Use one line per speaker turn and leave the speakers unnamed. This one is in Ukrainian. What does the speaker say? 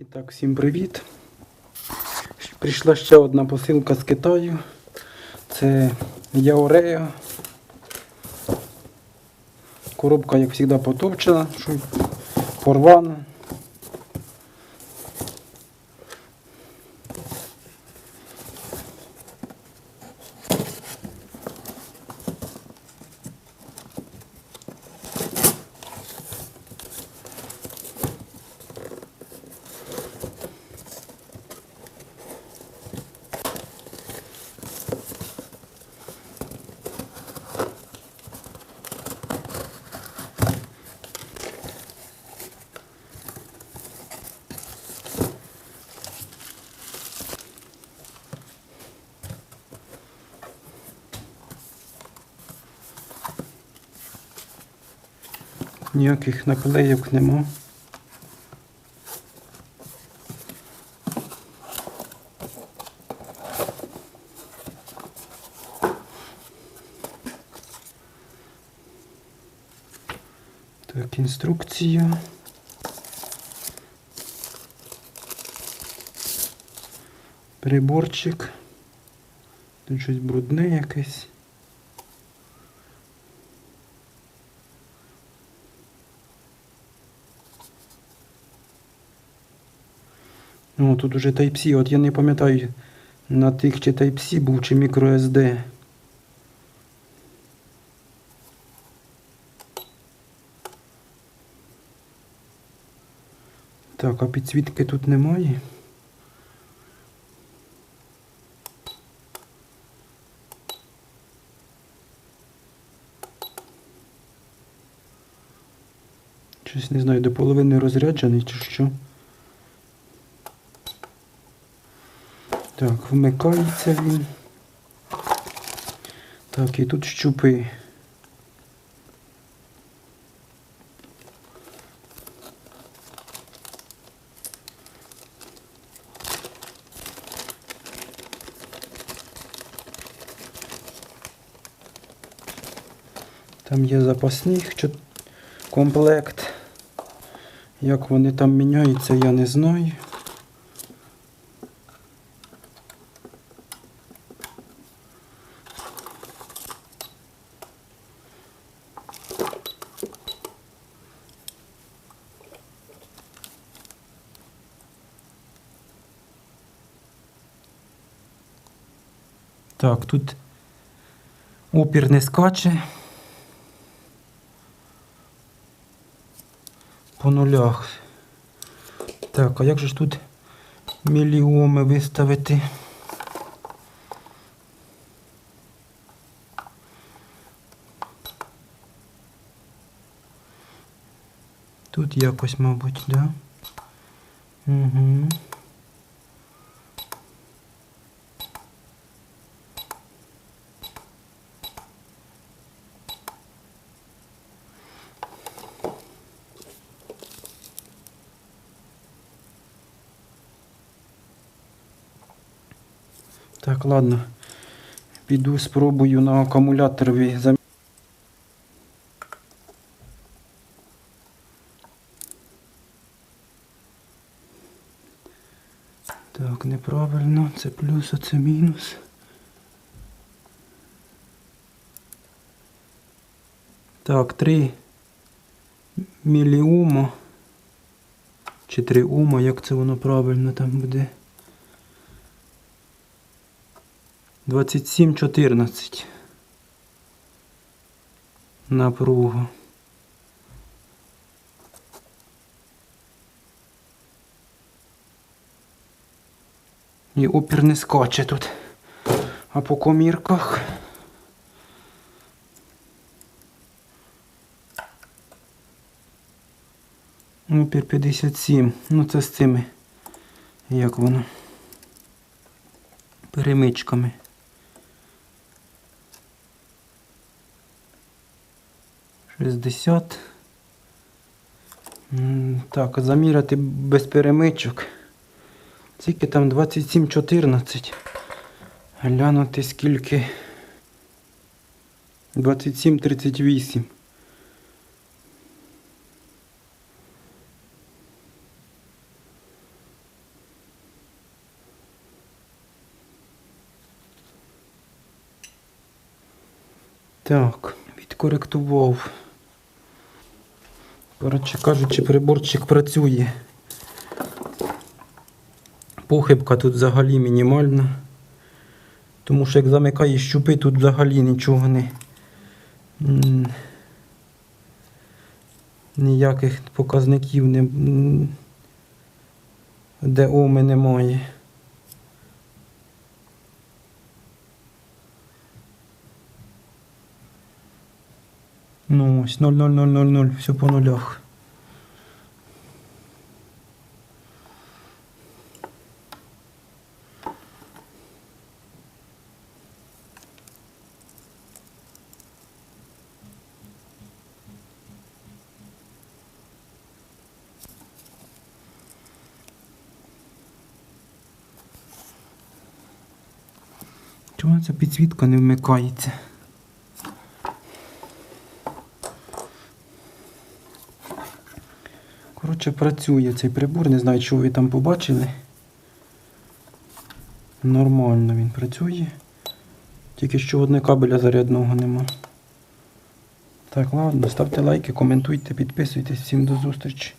І так, всім привіт. Прийшла ще одна посилка з Китаю. Це Яорея. Коробка, як завжди, потовчена, порвана. Ніяких наклейок нема. Так, інструкція. Приборчик. Тут щось брудне якесь. Ну, тут уже Type-C, от я не пам'ятаю на тих чи Type-C був чи microSD. Так, а підсвітки тут немає. Щось не знаю, до половини розряджений чи що. Так, вмикається він. Так, і тут щупи. Там є запасних чот- комплект. Як вони там міняються, я не знаю. Так, тут опір не скаче. По нулях. Так, а як же ж тут міліоми виставити? Тут якось, мабуть, да? Угу. Так, ладно. Піду спробую на акумуляторові зам... Так, неправильно. Це плюс, а це мінус. Так, 3 міліома. Чи 3 ома, як це воно правильно там буде? 27-14 напругу. І опір не скаче тут. А по комірках. Опір 57. Ну це з цими. Як воно? Перемичками. 60. Так, заміряти без перемичок. Скільки там 27,14. Глянути скільки. 27,38. Так, відкоректував. Коротше кажучи, приборчик працює. Похибка тут взагалі мінімальна. Тому що як замикаєш щупи, тут взагалі нічого не. Ніяких показників не. Де оми немає. Ну, ось 00000, все по нулях. Чому ця підсвітка не вмикається? Коротше, працює цей прибор, не знаю, що ви там побачили. Нормально він працює. Тільки що одне кабеля зарядного нема. Так, ладно, ставте лайки, коментуйте, підписуйтесь. Всім до зустрічі.